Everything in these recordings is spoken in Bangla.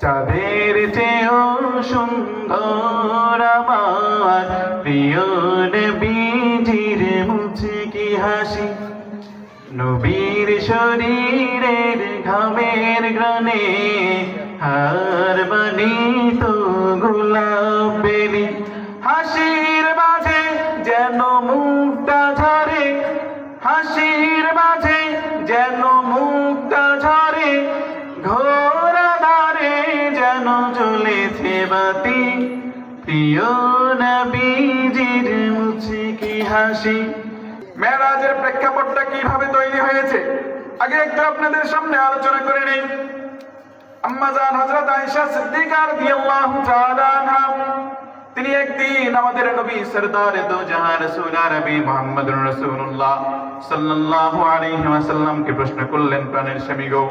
চাঁদের চেয়েও সুন্দর আমার। প্রিয় বীজির মুছে কি হাসি? নবীর শরীরের ঘামের গ্রানে হার বানিত হাসি মেরাজের প্রেক্ষাপটটা কীভাবে তৈরি হয়েছে? আগে একটু আপনাদের সামনে আলোচনা করে নেই। আম্মাজান হযরত আয়েশা তাআলা তিনি একদিন আমাদের নবী সরদার দো জাহান রাসূল আরবি রাসূলুল্লাহ সাল্লাল্লাহু আলাইহি প্রশ্ন করলেন, প্রাণের স্বামী গো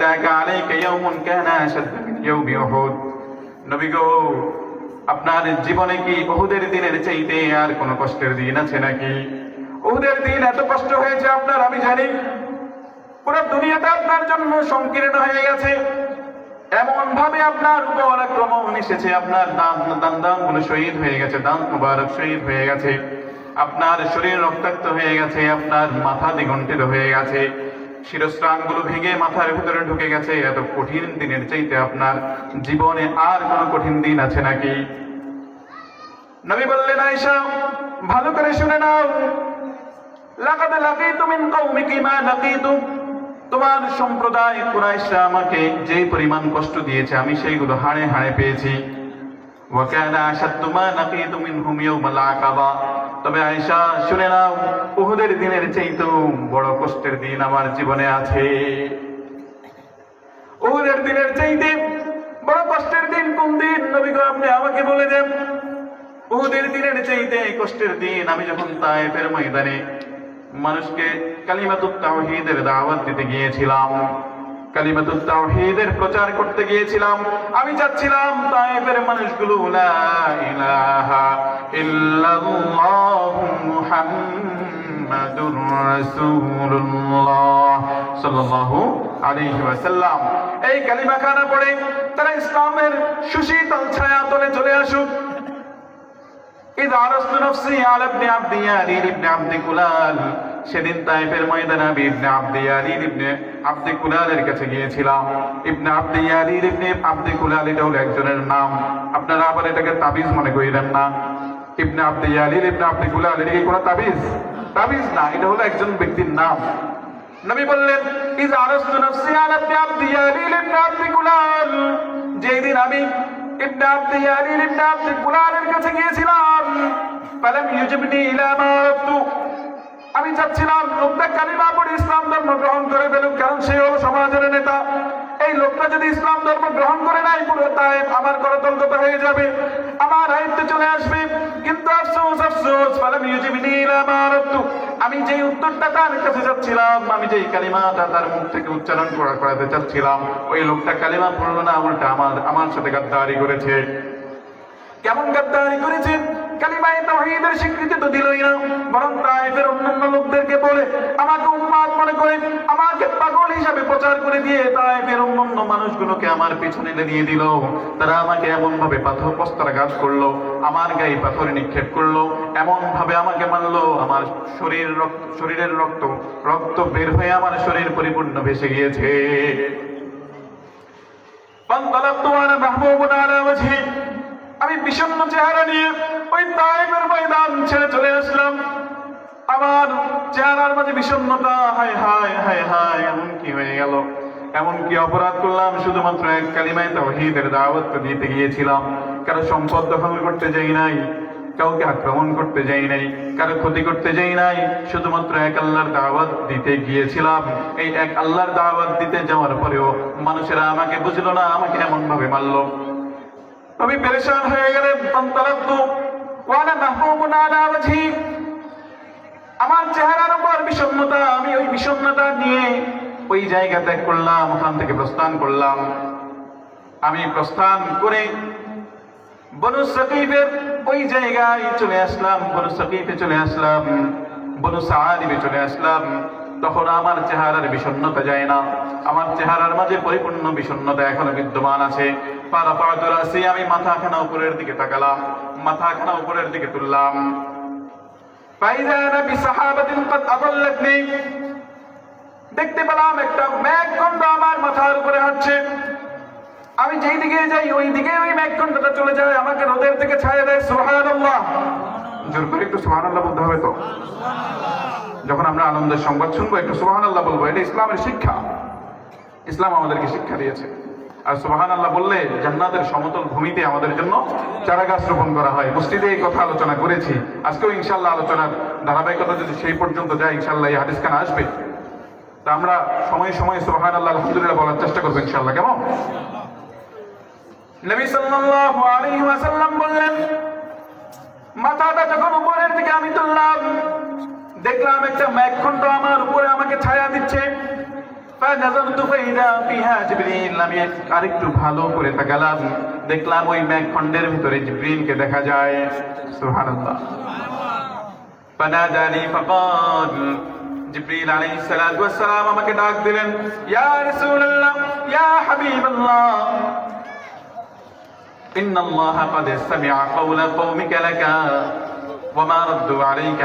তাকা আলাইকা ইয়াউমুন কানা মিন ইয়াউমি উহুদ? নবী গো আপনার জীবনে কি উহুদের দিনের চাইতে আর কোনো কষ্টের দিন আছে নাকি? উহুদের দিন এত কষ্ট হয়েছে আপনার, আমি জানি। পুরো দুনিয়াটা আপনার জন্য সংকীর্ণ হয়ে গেছে। এমন ভাবে আপনার উপর আক্রমণ এসেছে, আপনার দাম দান দামগুলো শহীদ হয়ে গেছে দাম মুবারক শহীদ হয়ে গেছে। আপনার শরীর রক্তাক্ত হয়ে গেছে, আপনার মাথা দিগন্ঠিত হয়ে গেছে। শিরস্ত্রাণগুলো ভেঙে মাথার ভিতরে ঢুকে গেছে। এত কঠিন দিনের চাইতে আপনার জীবনে আর কোনো কঠিন দিন আছে নাকি? নবী বললেন, আয়েশা, ভালো করে শুনে নাও। লাকাদ লাকিতু মিন কওমিকি মা লাকিতু তোমার সম্প্রদায় কুরাইশরা আমাকে যে পরিমাণ কষ্ট দিয়েছে, আমি সেইগুলো হাড়ে হাড়ে পেয়েছি। ওয়া কানা আশাদ্দু মা লাকিতু মিনহুম ইয়াওমাল আকাবা। তবে আয়েশা, শুনে নাও, উহুদের দিনের চাইতেও বড় কষ্টের দিন আমার জীবনে আছে। উহুদের দিনের চাইতে বড় কষ্টের দিন কোন দিন? নবী গো আপনি আমাকে বলে দেন। উহুদের দিনের চাইতে কষ্টের দিন, আমি যখন তায়েফের ময়দানে মানুষকে কালিমাতুত তাওহীদের দাওয়াত দিতে গিয়েছিলাম কালিমাতুত তাওহীদের প্রচার করতে গিয়েছিলাম আমি চাচ্ছিলাম তায়েফের মানুষগুলো লা ইলাহা ইল্লাল্লাহু মুহাম্মাদুর রাসূলুল্লাহ সাল্লাল্লাহু আলাইহি ওয়াসাল্লাম এই কালিমা খানা পড়ে তারা ইসলামের সুশীতল ছায়া তলে চলে আসুক إذا عرضت نفسي على ابن عبد يالين ابن عبد কুলাল সেদিন তাইফের ময়দানে আমি ইবনে আব্দ ইয়ালিন ইবনে আব্দ কুলালের কাছে গিয়েছিলাম ইবনে আব্দ ইয়ালিন ইবনে আব্দ কুলাল এটা হলো একজনের নাম আপনারা আবার এটাকে তাবিজ মনে করিলেন না ইবনে আব্দ ইয়ালিন ইবনে আব্দ কুলাল এটা কি কোনো তাবিজ তাবিজ না এটা হলো একজন ব্যক্তির নাম নবী বললেন ইজ নাফসি আলা আব্দ ইবনে আব্দ কুলাল যেদিন আমি ইবনে আব্দ ইবনে আব্দ কুলালের কাছে গিয়েছিলাম ফালাম ইউজিবনি ইলা মা আরাদতু আমি চাচ্ছিলাম লোকটা কালিমা পড়ে ইসলাম ধর্ম গ্রহণ করে ফেলুক, কারণ সে হলো সমাজের নেতা। এই লোকটা যদি ইসলাম ধর্ম গ্রহণ করে নাই পুরো তাই আমার করতলগত হয়ে যাবে, আমার আয়ত্তে চলে আসবে। কিন্তু আফসোস আফসোস, ফালাম ইউজিবনি আরাদতু। আমি যেই উত্তরটা তার কাছে যাচ্ছিলাম আমি যেই কালিমাটা তার মুখ থেকে উচ্চারণ করা করাতে চাচ্ছিলাম, ওই লোকটা কালিমা পড়ল না, উল্টা আমার আমার সাথে গাদ্দারি করেছে। কেমন গাদ্দারি করেছে? কালিমায়ে তাওহীদের স্বীকৃতি তো দিলই না বরং তায়েফের অন্যান্য লোকদেরকে বলে আমাকে উম্মাদ মনে করে আমাকে পাগল হিসাবে প্রচার করে দিয়ে তায়েফের অন্যান্য মানুষগুলোকে আমার পিছনে নিয়ে দিল তারা আমাকে এমন ভাবে পাথর প্রস্তারাঘাত করলো আমার গায়ে পাথর নিক্ষেপ করলো এমন ভাবে আমাকে মারলো আমার শরীর রক্ত শরীরের রক্ত রক্ত বের হয়ে আমার শরীর পরিপূর্ণ ভেসে গিয়েছে فانطلقت وانا محبوب على وجهي আমি বিষণ্ণ চেহারা নিয়ে ওই তাইফের ময়দান ছেড়ে চলে আসলাম। আমার চেহারার মাঝে বিষণ্ণতা, হায় হায় হায় হায়, এমন কি হয়ে গেল? এমন কি অপরাধ করলাম? শুধুমাত্র এক কালিমায় তাওহীদের দাওয়াত তো দিতে গিয়েছিলাম। কারও সম্পদ দখল করতে যাই নাই, কাউকে আক্রমণ করতে যাই নাই, কারও ক্ষতি করতে যাই নাই, শুধুমাত্র এক আল্লাহর দাওয়াত দিতে গিয়েছিলাম। এই এক আল্লাহর দাওয়াত দিতে যাওয়ার পরেও মানুষেরা আমাকে বুঝলো না, আমাকে এমন ভাবে মারলো। আমি পেরেশান হয়ে গেলেন তন্তলাত্তু ওয়ানা মাহমুমুন আলা ওয়াজহি। আমার চেহারার উপর বিষণ্ণতা, আমি ওই বিষণ্ণতা নিয়ে ওই জায়গা ত্যাগ করলাম, ওখান থেকে প্রস্থান করলাম। আমি প্রস্থান করে বনু সকিফের ওই জায়গায় চলে আসলাম, বনু সকিফে চলে আসলাম, বনু সাহারিবে চলে আসলাম। তখন আমার চেহারার বিষণ্ণতা যায় না। আমার চেহারার মাঝে পরিপূর্ণ বিষণ্ণতা এখনও বিদ্যমান আছে। পাড়া আসি আমি মাথা মাথাখানা উপরের দিকে তাকালাম মাথা মাথাখানা উপরের দিকে তুললাম। দেখতে পেলাম একটা মেঘখণ্ড আমার মাথার উপরে হাঁটছে। আমি যেই দিকে যাই, ওই দিকে ওই মেঘখণ্ডটা চলে যায়, আমাকে রোদের থেকে ছায়া দেয়, সুবহানাল্লাহ। জোর করে একটু সুবহানাল্লাহ বলতে হবে তো? যখন আমরা আনন্দের সংবাদ শুনব, একটু সুবহানাল্লাহ বলব, এটা ইসলামের শিক্ষা। ইসলাম আমাদেরকে শিক্ষা দিয়েছে। আর সুবাহান আল্লাহ বললে, জান্নাতের সমতল ভূমিতে আমাদের জন্য চারা গাছ রোপণ করা হয়। মসজিদে এই কথা আলোচনা করেছি। আজকেও ইনশাল্লাহ আলোচনার ধারাবাহিকতা যদি সেই পর্যন্ত যায় ইনশাল্লাহ এই হাদিস খান আসবে। তা আমরা সময় সময় সুবাহান আল্লাহ আলহামদুলিল্লাহ বলার চেষ্টা করব ইনশাল্লাহ কেমন? নবী সাল্লাল্লাহু আলাইহি ওয়াসাল্লাম বললেন, মাথাটা যখন উপরের দিকে আমি তুললাম দেখলাম একটা মেঘখণ্ড আমার উপরে আমাকে ছায়া দিচ্ছে فنظرت فإذا فيها جبريل আমি আরেকটু ভালো করে তাকালাম দেখলাম ওই মেঘখণ্ডের ভিতরে জিব্রিলকে দেখা যায় সুবহানাল্লাহ فناداني فقال জিব্রিল আলাইহিস সালাতু ওয়াস সালাম আমাকে ডাক দিলেন ইয়া রাসূলুল্লাহ ইয়া হাবিবাল্লাহ إن الله قد سمع قول قومك لك وما ردوا عليك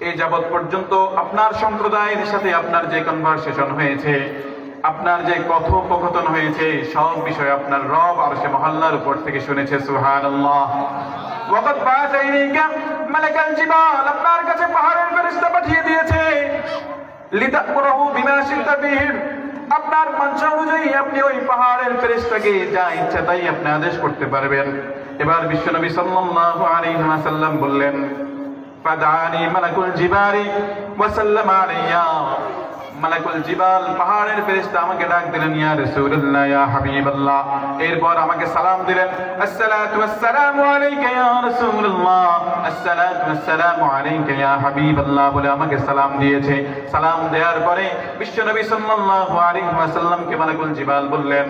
এই যাবৎ পর্যন্ত আপনার সম্প্রদায়ের সাথে আপনার যে কনভারসেশন হয়েছে, আপনার যে কথোপকথন হয়েছে, সব বিষয় আপনার রব আর সে মহল্লার উপর থেকে শুনেছে জিবাল, আপনার কাছে পাহাড়ের ফেরেশতা পাঠিয়ে দিয়েছে। আপনার মনসা অনুযায়ী আপনি ওই পাহাড়ের ফেরেশতাকে যা ইচ্ছা তাই আপনি আদেশ করতে পারবেন। এবার বিশ্বনবী ওয়াসাল্লাম বললেন ফাদানি মালাকুল জিবারি ওয়াসাল্লাম আলাইয়া মালাকুল জিবাল পাহাড়ের ফেরেশতা আমাকে ডাক দিলেন, ইয়া রাসূলুল্লাহ, ইয়া হাবিবাল্লাহ। এরপর আমাকে সালাম দিলেন, আসসালাতু ওয়াসসালামু আলাইকা ইয়া রাসূলুল্লাহ। আসসালাতু ওয়াসসালামু আলাইকা ইয়া হাবিবাল্লাহ, বলে আমাকে সালাম দিয়েছে। সালাম দেওয়ার পরে বিশ্বনবী সাল্লাল্লাহু আলাইহি ওয়াসাল্লামকে মালাকুল জিবাল বললেন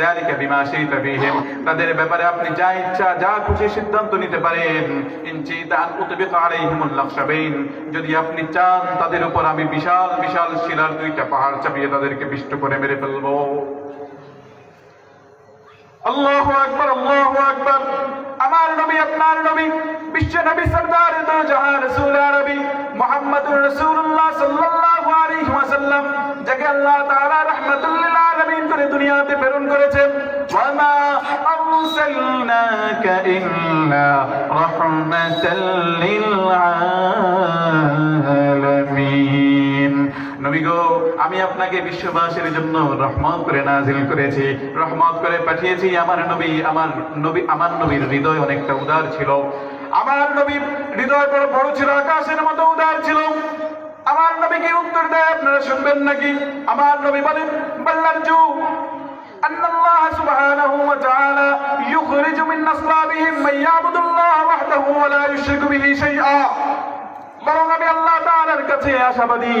যালিকা বিমা শাইতা ফীহিম তাদের ব্যাপারে আপনি যা ইচ্ছা, যা খুশি সিদ্ধান্ত নিতে পারেন। ইনচি তান উতবিক আলাইহিমুল লাখশাবাইন যদি আপনি চান, তাদের উপর আমি বিশাল বিশাল শিলার দুইটা পাহাড় চাপিয়ে তাদেরকে বিষ্ট করে মেরে ফেলব। আল্লাহু আকবার আল্লাহু আকবার। আমার নবী, আপনার নবী, বিশ্ব নবী সরদার দু জাহান রাসূল আরবী মুহাম্মদুর রাসূলুল্লাহ সাল্লাল্লাহু আলাইহি ওয়াসাল্লাম, যাকে আল্লাহ তাআলা রাহমাতুল লিল করে দুনিয়াতে প্রেরণ করেছেন। আমি আপনাকে বিশ্ববাসীর জন্য রহমত করে নাজিল করেছি। রহমত করে পাঠিয়েছি আমার নবী আমার নবী, আমার নবীর হৃদয় অনেকটা উদার ছিল। আমার নবীর হৃদয় বড় ছিল, আকাশের মতো উদার ছিল। আমার নবীকে উত্তর দেয় আপনারা শুনবেন নাকি আমার নবী বলেন বাল্লার জু أن الله سبحانه وتعالى يخرج من أصلابهم من يعبد الله وحده ولا يشرك به شيئا বরং আমি আল্লাহ তাআলার কাছে আশাবাদী,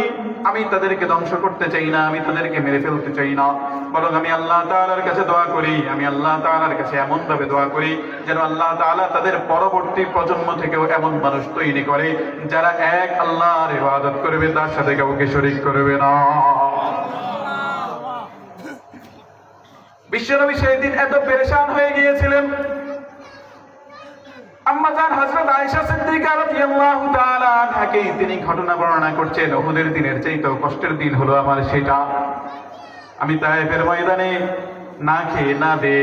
আমি তাদেরকে ধ্বংস করতে চাই না, আমি তাদেরকে মেরে ফেলতে চাই না। বরং আমি আল্লাহ তাআলার কাছে দোয়া করি, আমি আল্লাহ তাআলার কাছে এমন ভাবে দোয়া করি যেন আল্লাহ তাআলা তাদের পরবর্তী প্রজন্ম থেকেও এমন মানুষ তৈরি করে যারা এক আল্লাহর ইবাদত করবে, তার সাথে কাউকে শরীক করবে না। বিশ্বনবী সেই দিন এত পেরেশান হয়ে গিয়েছিলেন আম্মাজান হযরত আয়েশা সিদ্দিকা রাদিয়াল্লাহু তাআলা আনহাকে তিনি ঘটনা বর্ণনা করছেন, উহুদের দিনের চাইতেও কষ্টের দিন হলো আমার সেটা। আমি তায়েফের ময়দানে না খেয়ে, না দে,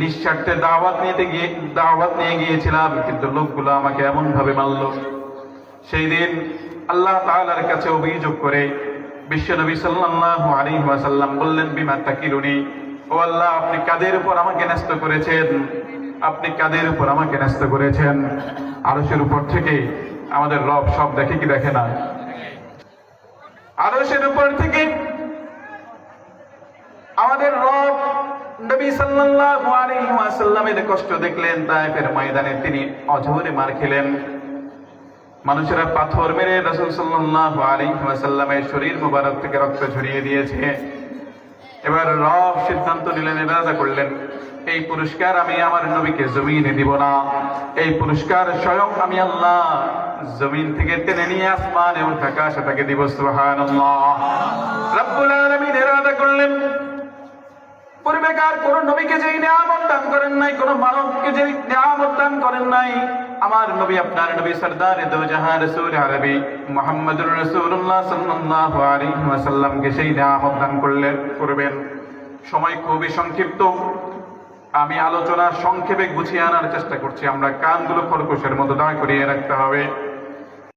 নিঃস্বার্থে দাওয়াত নিতে গিয়ে, দাওয়াত নিয়ে গিয়েছিলাম, কিন্তু লোকগুলো আমাকে এমন ভাবে মারলো সেই দিন আল্লাহ তাআলার কাছে অভিযোগ করে বিশ্বনবী সাল্লাল্লাহু আলাইহি ওয়াসাল্লাম বললেন, বিমা তাকিলুনি? ও আল্লাহ, আপনি কাদের উপর আমাকে ন্যস্ত করেছেন? আপনি কাদের উপর আমাকে ন্যস্ত করেছেন? আরশের উপর থেকে আমাদের রব সব দেখে কি দেখে না? আরশের উপর থেকে আমাদের রব নবী সাল্লাল্লাহু আলাইহি কষ্ট দেখলেন, তায়েফের ময়দানে তিনি অঝরে মার খেলেন। মানুষেরা পাথর মেরে রাসূল সাল্লাল্লাহু আলাইহি ওয়াসাল্লামের শরীর মোবারক থেকে রক্ত ঝরিয়ে দিয়েছে। এবার রব সিদ্ধান্ত নিলেন এরাদা করলেন। এই পুরস্কার আমি আমার নবীকে জমিনে দিব না। এই পুরস্কার স্বয়ং আমি আল্লাহ জমিন থেকে টেনে নিয়ে আসমান এবং উঠাকা সেটাকে দিব, সুবহানাল্লাহ। রব্বুল আলামিন করলেন, পূর্বেকার কোন নবীকে যেই নিয়ামত দান করেন নাই, কোন মানবকে যেই নিয়ামত দান করেন নাই, আমার নবী আপনার নবী সরদার দো জাহান রসুল আরবি মোহাম্মদুর রসুল্লাহ সাল্লাল্লাহু আলাইহি ওয়াসাল্লামকে সেই নিয়ামত দান করলেন, করবেন। সময় খুবই সংক্ষিপ্ত। আমি আলোচনা সংক্ষেপে গুছিয়ে আনার চেষ্টা করছি। আমরা কানগুলো খরগোশের মতো দাঁড় করিয়ে রাখতে হবে।